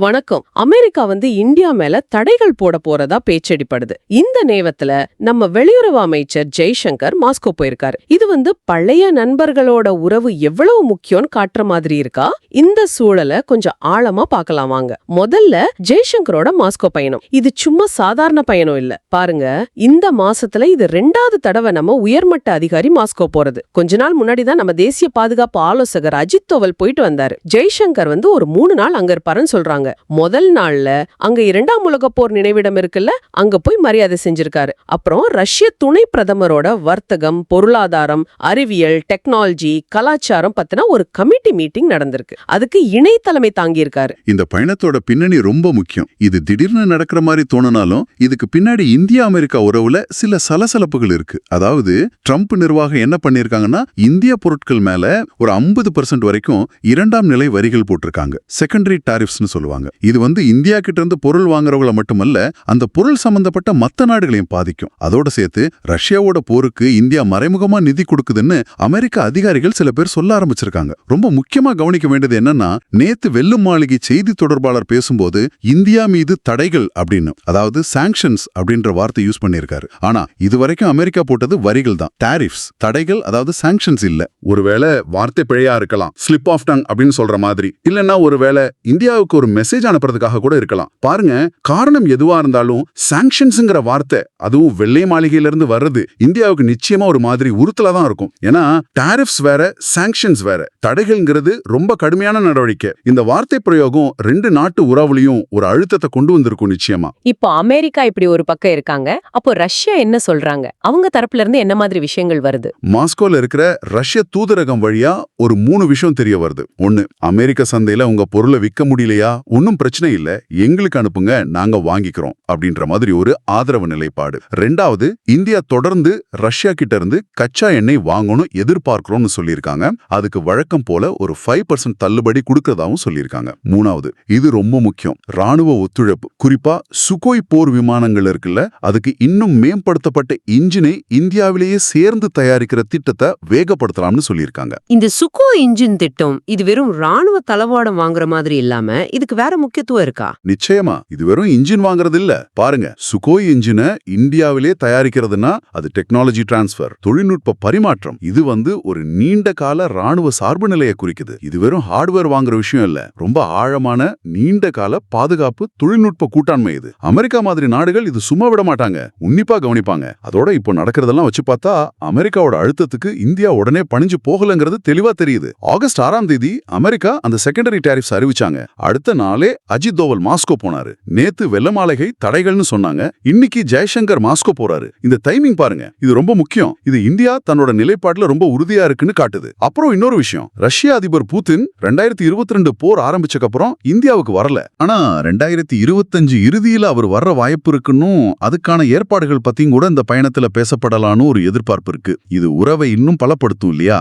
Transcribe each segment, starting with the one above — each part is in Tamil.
வணக்கம். அமெரிக்கா வந்து இந்தியா மேல தடைகள் போட போறதா பேச்சடிப்படுது. இந்த நேரத்துல நம்ம வெளியுறவு அமைச்சர் ஜெய்சங்கர் மாஸ்கோ போயிருக்காரு. இது வந்து பழைய நண்பர்களோட உறவு எவ்வளவு முக்கியம்னு காட்டுற மாதிரி இருக்கா? இந்த சூழலை கொஞ்சம் ஆழமா பார்க்கலாம் வாங்க. முதல்ல ஜெய்சங்கரோட மாஸ்கோ பயணம். இது சும்மா சாதாரண பயணம் இல்ல. பாருங்க இந்த மாசத்துல இது ரெண்டாவது தடவை நம்ம உயர்மட்ட அதிகாரி மாஸ்கோ போறது. கொஞ்ச நாள் முன்னாடி தான் நம்ம தேசிய பாதுகாப்பு ஆலோசகர் அஜித் தோவல் போயிட்டு வந்தாரு. ஜெய்சங்கர் வந்து ஒரு மூணு நாள் அங்க இருப்பாருன்னு சொல்றாங்க. முதல் நாள்ல அங்க இரண்டாம் உலக போர் நினைவிடம் இருக்குல்ல அங்க போய் மரியாதை செஞ்சிருக்காரு. அப்புறம் ரஷ்ய துணை பிரதமரோட வர்த்தகம் பொருளாதாரம் அறிவியல் டெக்னாலஜி கலாச்சாரம் பத்தின ஒரு கமிட்டி மீட்டிங் நடந்திருக்கு. அதுக்கு இணை தலைமை தாங்கியிருக்காரு. இந்த பயணத்தோட பின்னணி ரொம்ப முக்கியம். இது திடீர்னு நடக்கிற மாதிரி தோணுனாலும் இதுக்கு பின்னாடி இந்தியா அமெரிக்கா உறவுல சில சலசலப்புகள் இருக்கு. அதாவது ட்ரம்ப் நிர்வாகம் என்ன பண்ணிருக்காங்கன்னா இந்திய பொருட்கள் மேல ஒரு ஐம்பது வரைக்கும் இரண்டாம் நிலை வரிகள் போட்டிருக்காங்க. செகண்டரி டாரிஃப்ஸ்னு சொல்லுவாங்க. இது வந்து இந்தியா கிட்ட இருந்து பொருள் வாங்குறவங்கள மட்டுமல்ல அந்த பொருள் சம்பந்தப்பட்ட மத்த நாடுகளையும் பாதிக்கும். அதோட சேர்த்து ரஷ்யாவோட போருக்கு இந்தியா மறைமுகமா நிதி கொடுக்குதுன்னு அமெரிக்க அதிகாரிகள் சில பேர் சொல்ல ஆரம்பிச்சிருக்காங்க. ரொம்ப முக்கியமா கவனிக்க வேண்டியது என்னன்னா நேத்து வெல்லும் மாளிகை செய்தி தொடர்பாளர் பேசும்போது இந்தியா மீது தடைகள் அப்படின்னு அதாவது சாங்ஷன்ஸ் அப்படின்ற வார்த்தை யூஸ் பண்ணியிருக்காரு. ஆனா இதுவரைக்கும் அமெரிக்கா போட்டது வரிகள் தான். டாரிஃப்ஸ் தடைகள் அதாவது சாங்ஷன்ஸ் இல்ல. ஒருவேளை வார்த்தை பிழையா இருக்கலாம் ஸ்லிப் ஆஃப் டங் அப்படின்னு சொல்ற மாதிரி. இல்லைன்னா ஒருவேளை இந்தியாவுக்கு ஒரு மெசேஜ் அனுப்புறதுக்காக கூட இருக்கலாம். பாருங்க காரணம் எதுவா இருந்தாலும் சாங்ஷன்ஸ்ங்கிற வார்த்தை அதுவும் வெள்ளை மாளிகையிலிருந்து வர்றது இந்தியாவுக்கு நிச்சயமா ஒரு மாதிரி உறுத்தலா தான் இருக்கும். ஏன்னா டாரிஃப்ஸ் வேற சாங்ஷன்ஸ் வேற. தடைகள்ங்கிறது ரொம்ப கடுமையான நடவடிக்கை. இந்த வார்த்தை பிரயோகம் ரெண்டு நாட்டு உறவுலையும் ஒரு அழுத்தத்தை கொண்டு வந்திருக்கும் நிச்சயமா. இப்போ அமெரிக்கா இப்படி ஒரு பக்கம் இருக்காங்க. அப்போ ரஷ்யா என்ன சொல்றாங்க? அவங்க தரப்புல இருந்து என்ன மாதிரி விஷயங்கள் வருது? மாஸ்கோல இருக்கிற ரஷ்ய தூதரகம் வழியா ஒரு மூணு விஷயம் தெரிய வருது. ஒண்ணு அமெரிக்க சந்தையில உங்க பொருளை விற்க முடியலையா? ஒன்றும் பிரச்சனை இல்லை. எங்களுக்கு அனுப்புங்க நாங்க வாங்கிக்கிறோம் அப்படின்ற மாதிரி ஒரு ஆதரவு நிலைப்பாடு. ரெண்டாவது இந்தியா தொடர்ந்து ரஷ்யா கிட்ட இருந்து கச்சா எண்ணெய் வாங்கணும் எதிர்பார்க்கிறோம்னு சொல்லியிருக்காங்க. அதுக்கு வழக்கம் போல ஒரு ஃபைவ் பர்சன்ட் தள்ளுபடி கொடுக்கறதாவும் சொல்லியிருக்காங்க. மூணாவது இது ரொம்ப முக்கியம். ராணுவ ஒத்துழைப்பு. குறிப்பா சுகோய் போர் விமானங்கள் இருக்குல்ல அதுக்கு இன்னும் மேம்படுத்தப்பட்ட இன்ஜினை இந்தியாவிலேயே சேர்ந்து தயாரிக்கிற திட்டத்தை வேகப்படுத்தலாம்னு சொல்லியிருக்காங்க. இந்த சுகோ இன்ஜின் திட்டம் இது வெறும் ராணுவ தளவாடம் வாங்குற மாதிரி இல்லாம இதுக்கு வேற முக்கியத்துவம் இருக்கா? நிச்சயமா. இது வெறும் இன்ஜின் வாங்குறது இல்ல பாருங்க சுகோய் இன்ஜினை இந்தியாவிலே தயாரிக்கிறதுனா அது டெக்னாலஜி டிரான்ஸ்ஃபர் தொழில்நுட்ப பரிமாற்றம். இது வந்து ஒரு நீண்ட கால ராணுவ சார்பு நிலையை குறிக்குது. இது வெறும் ஹார்ட்வேர் வாங்குற விஷயம் இல்ல. ரொம்ப ஆழமான நீண்ட கால பாதுகாப்பு தொழில்நுட்ப கூட்டாண்மை இது. அமெரிக்கா மாதிரி நாடுகள் இது சும்மா விட மாட்டாங்க. உன்னிப்பா கவனிப்பாங்க. அதோட இப்போ நடக்கிறதெல்லாம் வச்சு பார்த்தா அமெரிக்காவோட அழுத்தத்துக்கு இந்தியா உடனே பணிஞ்சு போகலங்கிறது தெளிவா தெரியுது. ஆகஸ்ட் ஆறாம் தேதி அமெரிக்கா அந்த செகண்டரி டேரிஃப்ஸ் அறிவிச்சாங்க. அடுத்த நாளே அஜித் தோவல் மாஸ்கோ போனாரு. நேத்து வெள்ள மாளிகை தடைகள்னு சொன்னாங்க. இன்னைக்கு ஜெய்சங்கர் மாஸ்கோ போறாரு. இந்த டைமிங் பாருங்க. இது ரொம்ப முக்கியம். இது இந்தியா தன்னோட நிலைப்பாட்டுல ரொம்ப உறுதியா இருக்குன்னு காட்டுது. அப்புறம் இன்னொரு விஷயம். ரஷ்ய அதிபர் புதின் ரெண்டாயிரத்தி இருபத்தி ரெண்டு போர் ஆரம்பிச்சக்கு அப்புறம் இந்தியாவுக்கு வரல. ஆனா ரெண்டாயிரத்தி இருபத்தஞ்சு இறுதியில அவர் வர்ற வாய்ப்பு இருக்குன்னு அதுக்கான ஏற்பாடுகள் பத்தியும் கூட இந்த பயணத்துல பேசப்படலான்னு ஒரு எதிர்பார்ப்பு இருக்கு. இது உறவை இன்னும் பலப்படுத்தும் இல்லையா?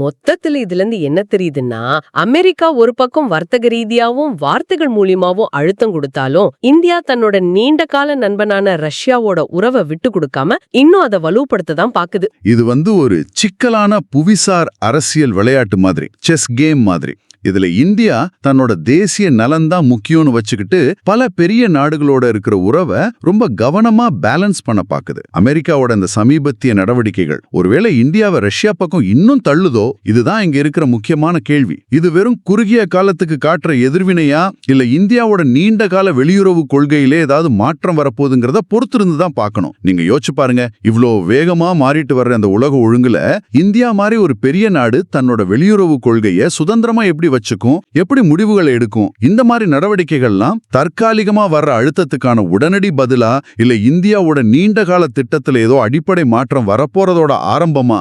மொத்தத்துல இதுல இருந்து என்ன தெரியுதுன்னா அமெரிக்கா ஒரு பக்கம் வர்த்தக ரீதியாவும் வார்த்தைகள் மூலியமாவும் அழுத்தம் கொடுத்தாலும் இந்தியா தன்னோட நீண்ட கால நண்பனான ரஷ்யாவோட உறவை விட்டு கொடுக்காம இன்னும் அதை வலுப்படுத்த தான் பாக்குது. இது வந்து ஒரு சிக்கலான புவிசார் அரசியல் விளையாட்டு மாதிரி செஸ் கேம் மாதிரி. இதுல இந்தியா தன்னோட தேசிய நலன்தான் முக்கியம்னு வச்சுக்கிட்டு பல பெரிய நாடுகளோட இருக்கிற உறவை ரொம்ப கவனமா பேலன்ஸ் பண்ண பாக்குது. அமெரிக்காவோட இந்த சமீபத்திய நடவடிக்கைகள். ஒருவேளை இந்தியாவை ரஷ்யா பக்கம் இன்னும் தள்ளுதோ? இதுதான் இங்க இருக்கிற முக்கியமான கேள்வி. இது வெறும் குறுகிய காலத்துக்கு காட்டுற எதிர்வினையா? இல்ல இந்தியாவோட நீண்ட கால வெளியுறவு கொள்கையிலே ஏதாவது மாற்றம் வரப்போகுதுங்கிறத பொறுத்திருந்து தான் பார்க்கணும் நீங்க யோசிச்சு பாருங்க. இவ்வளோ வேகமா மாறிட்டு வர்ற அந்த உலக ஒழுங்குல இந்தியா மாதிரி ஒரு பெரிய நாடு தன்னோட வெளியுறவு கொள்கையை சுதந்திரமா எப்படி வச்சுக்கும் எப்படி முடிவுகளை எடுக்கும்? இந்த மாதிரி நடவடிக்கைகள்லாம் தற்காலிகமா வர்ற அழுத்தத்துக்கான உடனடி பதிலா இல்ல இந்தியாவோட நீண்ட கால திட்டத்துல ஏதோ அடிப்படை மாற்றம் வரப்போறதோட ஆரம்பமா?